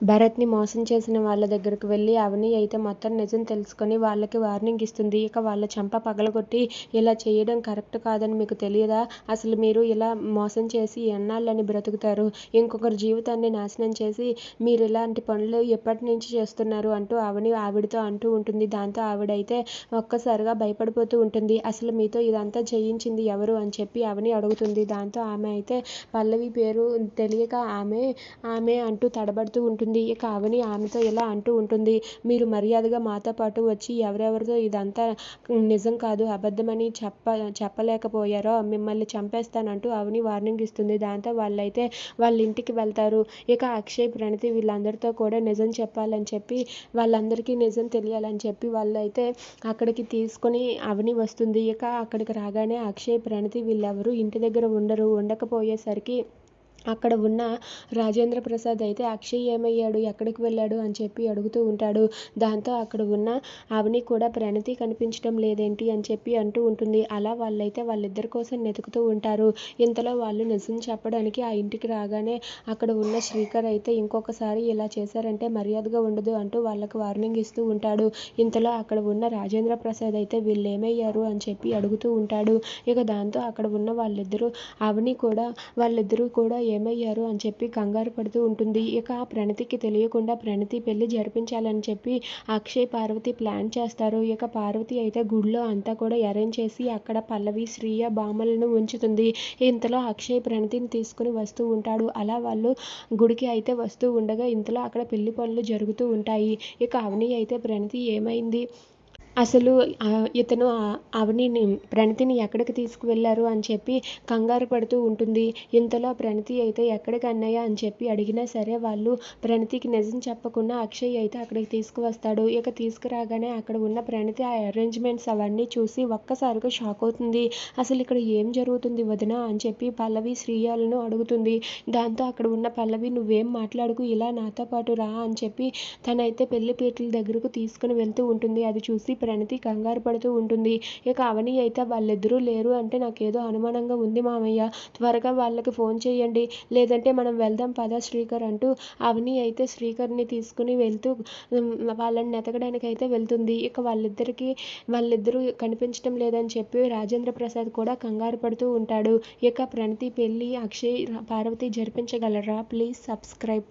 భరత్ని మోసం చేసిన వాళ్ళ దగ్గరకు వెళ్ళి అవని అయితే మొత్తం నిజం తెలుసుకొని వాళ్ళకి వార్నింగ్ ఇస్తుంది. ఇక వాళ్ళ చెంప పగలగొట్టి ఇలా చేయడం కరెక్ట్ కాదని మీకు తెలియదా? అసలు మీరు ఇలా మోసం చేసి ఎన్నాళ్ళని బ్రతుకుతారు? ఇంకొకరి జీవితాన్ని నాశనం చేసి మీరు ఇలాంటి పనులు ఎప్పటి నుంచి చేస్తున్నారు అంటూ అవని ఆవిడతో అంటూ ఉంటుంది. దాంతో ఆవిడైతే ఒక్కసారిగా భయపడిపోతూ ఉంటుంది. అసలు మీతో ఇదంతా చేయించింది ఎవరు అని చెప్పి అవని అడుగుతుంది. దాంతో ఆమె అయితే పల్లవి పేరు తెలియక ఆమె ఆమె అంటూ తడబడుతూ ఉంటుంది. ఇక అవని ఆమెతో ఇలా అంటూ ఉంటుంది? మీరు మర్యాదగా మాతో పాటు వచ్చి ఎవరెవరితో ఇదంతా నిజం కాదు అబద్ధమని చెప్ప చెప్పలేకపోయారో మిమ్మల్ని చంపేస్తానంటూ అవని వార్నింగ్ ఇస్తుంది. దాంతో వాళ్ళైతే వాళ్ళ ఇంటికి వెళ్తారు. ఇక అక్షయ్ ప్రణతి వీళ్ళందరితో కూడా నిజం చెప్పాలని చెప్పి వాళ్ళందరికీ నిజం తెలియాలని చెప్పి వాళ్ళైతే అక్కడికి తీసుకొని అవని వస్తుంది. ఇక అక్కడికి రాగానే అక్షయ్ ప్రణతి వీళ్ళెవరూ ఇంటి దగ్గర ఉండరు. ఉండకపోయేసరికి అక్కడ ఉన్న రాజేంద్ర ప్రసాద్ అయితే అక్షయ్ ఏమయ్యాడు? ఎక్కడికి వెళ్ళాడు? అని చెప్పి అడుగుతూ ఉంటాడు. దాంతో అక్కడ ఉన్న అవని కూడా ప్రణతి కనిపించడం లేదేంటి? అని చెప్పి అంటూ ఉంటుంది. అలా వాళ్ళైతే వాళ్ళిద్దరి కోసం వెతుకుతూ ఉంటారు. ఇంతలో వాళ్ళు నిజం చెప్పడానికి ఆ ఇంటికి రాగానే అక్కడ ఉన్న శ్రీకర్ అయితే ఇంకొకసారి ఇలా చేశారంటే మర్యాదగా ఉండదు అంటూ వాళ్ళకి వార్నింగ్ ఇస్తూ ఉంటాడు. ఇంతలో అక్కడ ఉన్న రాజేంద్ర ప్రసాద్ అయితే వీళ్ళు ఏమయ్యారు అని చెప్పి అడుగుతూ ఉంటాడు. ఇక దాంతో అక్కడ ఉన్న వాళ్ళిద్దరూ అవని కూడా వాళ్ళిద్దరూ కూడా ఏమయ్యారు అని చెప్పి కంగారు పడుతూ ఉంటుంది. ఇక ఆ ప్రణతికి తెలియకుండా ప్రణతి పెళ్ళి జరిపించాలని చెప్పి అక్షయ్ పార్వతి ప్లాన్ చేస్తారు. ఇక పార్వతి అయితే గుడిలో అంతా కూడా అరేంజ్ చేసి అక్కడ పల్లవి శ్రీయ బామలను ఉంచుతుంది. ఇంతలో అక్షయ్ ప్రణతిని తీసుకుని వస్తూ ఉంటాడు. అలా వాళ్ళు గుడికి అయితే వస్తూ ఉండగా ఇంతలో అక్కడ పెళ్ళి పనులు జరుగుతూ ఉంటాయి. ఇక అవని అయితే ప్రణతి ఏమైంది? అసలు ఇతను అవనిని ప్రణతిని ఎక్కడికి తీసుకువెళ్ళారు అని చెప్పి కంగారు పడుతూ ఉంటుంది. ఇంతలో ప్రణతి అయితే ఎక్కడికి అన్నయ్య అని చెప్పి అడిగినా సరే వాళ్ళు ప్రణతికి నిజం చెప్పకుండా అక్షయ్ అయితే అక్కడికి తీసుకువస్తాడు. ఇక తీసుకురాగానే అక్కడ ఉన్న ప్రణతి ఆ అరేంజ్మెంట్స్ అవన్నీ చూసి ఒక్కసారిగా షాక్ అవుతుంది. అసలు ఇక్కడ ఏం జరుగుతుంది వదిన అని చెప్పి పల్లవి శ్రీయాలను అడుగుతుంది. దాంతో అక్కడ ఉన్న పల్లవి నువ్వేం మాట్లాడుకు ఇలా నాతో పాటు రా అని చెప్పి తనైతే పెళ్ళి పీటల దగ్గరకు తీసుకుని వెళ్తూ ఉంటుంది. అది చూసి ప్రణతి కంగారు పడుతూ ఉంటుంది. ఇక అవని అయితే వాళ్ళిద్దరూ లేరు అంటే నాకేదో అనుమానంగా ఉంది మామయ్య. త్వరగా వాళ్ళకి ఫోన్ చేయండి. లేదంటే మనం వెళ్దాం పద శ్రీకర్ అంటూ అవని అయితే శ్రీకర్ని తీసుకుని వెళ్తూ వాళ్ళని నెతకడానికి అయితే వెళ్తుంది. ఇక వాళ్ళిద్దరికీ వాళ్ళిద్దరూ కనిపించడం లేదని చెప్పి రాజేంద్ర ప్రసాద్ కూడా కంగారు పడుతూ ఉంటాడు. ఇక ప్రణతి పెళ్ళి అక్షయ్ పార్వతి జరిపించగలరా? Please subscribe.